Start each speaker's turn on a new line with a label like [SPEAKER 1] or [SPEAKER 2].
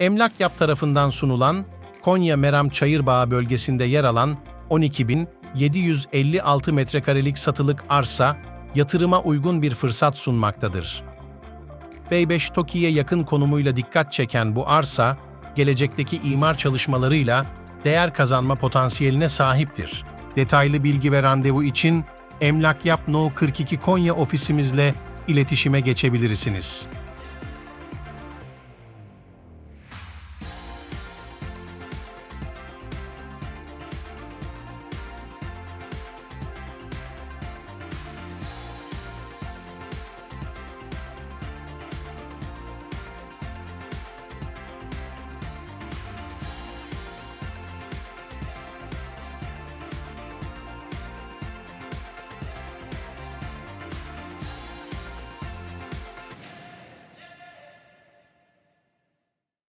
[SPEAKER 1] Emlak Yap tarafından sunulan Konya Meram Çayırbağı bölgesinde yer alan 12.756 metrekarelik satılık arsa yatırıma uygun bir fırsat sunmaktadır. Beybeş Toki'ye yakın konumuyla dikkat çeken bu arsa, gelecekteki imar çalışmalarıyla değer kazanma potansiyeline sahiptir. Detaylı bilgi ve randevu için Emlak Yap No 42 Konya ofisimizle iletişime geçebilirsiniz.